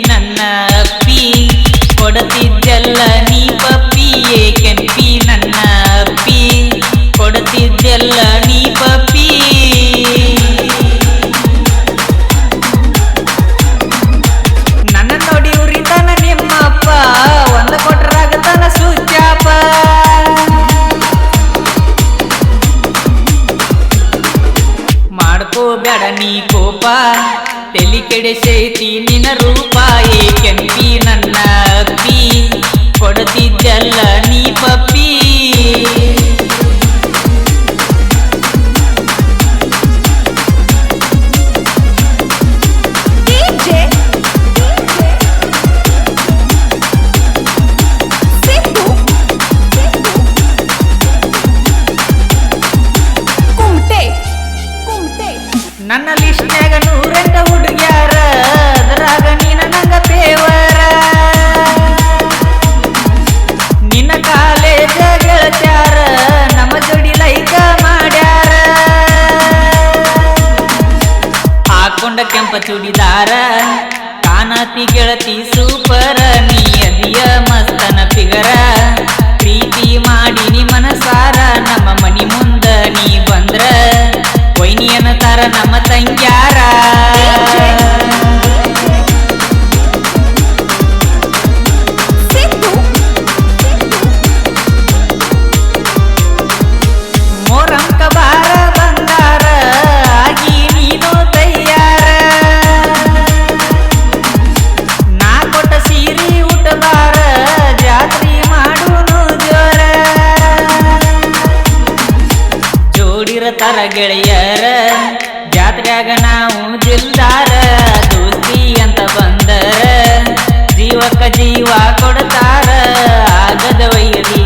ನನ್ನ ಅಪ್ಪಿ ಕೊಡತಿದ್ದೆಲ್ಲ ನೀ ಪಪ್ಪಿ ಏ ಕೆಂಪಿ ನನ್ನ ಅಪ್ಪಿ ಕೊಡತಿದ್ದೆಲ್ಲ ನೀ ಪಪ್ಪಿ. ಕೆಡಿಸೈತಿ ನಿನ ರೂಪಾಯಿ ಕೆಂಪಿ ನನ್ನ ಅಪ್ಪಿ ಕೊಡತಿದ್ದಲ್ಲ ನೀ ಪಪ್ಪಿ. ನನ್ನ ಲಿಸ್ಟ್ನ್ಯಾಗ ಕೆಂಪ ಚೂಡಿದಾರ ಕಾಣತಿ ಗೆಳತಿ ಸೂಪರ ನೀ ಅದಿಯ ಮಸ್ತನ ಫಿಗರ. ಪ್ರೀತಿ ಮಾಡಿ ನಿ ಮನಸಾರ, ನಮ್ಮ ಮನಿ ಮುಂದ ನೀ ಬಂದ್ರ. ವೈನಿಯನ ತಾರ ನಮ್ಮ ತಂಗ್ಯಾರ ಗೆಳೆಯರ ಜಾತ್ರೆಯಾಗ ನಾವು ಜಿಲ್ದಾರ ದೋಸ್ತಿ ಅಂತ ಬಂದರ ಜೀವಕ್ಕ ಜೀವ ಕೊಡ್ತಾರ ಆಗದ ವೈರಿ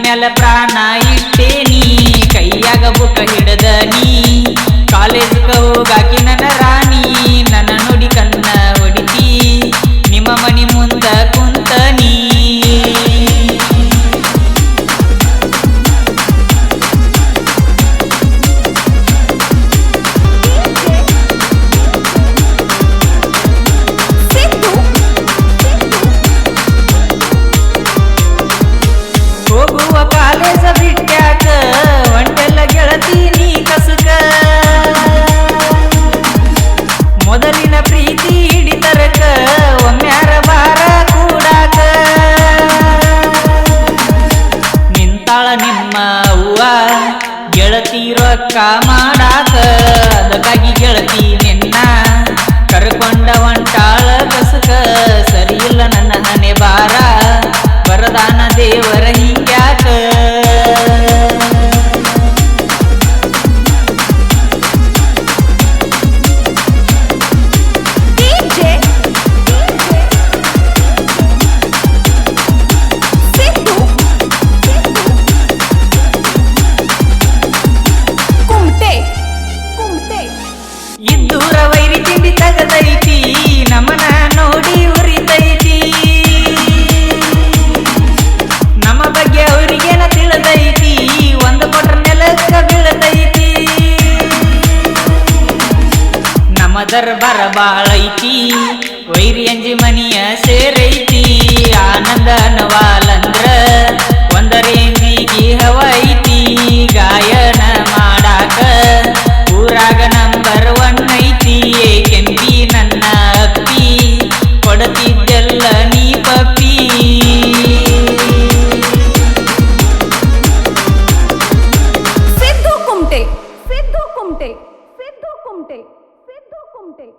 ಮ್ಯಾಲ ಪ್ರಾಣ ಇಟ್ಟೇನಿ. ಕೈಯಾಗ ಬುಕ ಹಿಡದ ನೀ. ಕಾಲೇಜ್ ಹೋಗಾಕಿ ನನ್ನ ಮಾಡಾಕ ಅದಕ್ಕಾಗಿ ಗೆಳತಿ ನಿನ್ನ ಕರ್ಕೊಂಡ ನಮ್ಮ ದರ್ಬಾರ ಬಾಳೈತಿ ವೈರಿ ಅಂಜಿ ಮನಿಯ ಸೇರೈತಿ ಆನಂದ ಅನ್ನವಾಲಂದ್ರ ಒಂದರೇಂಜಿಗಿ ಹವ 对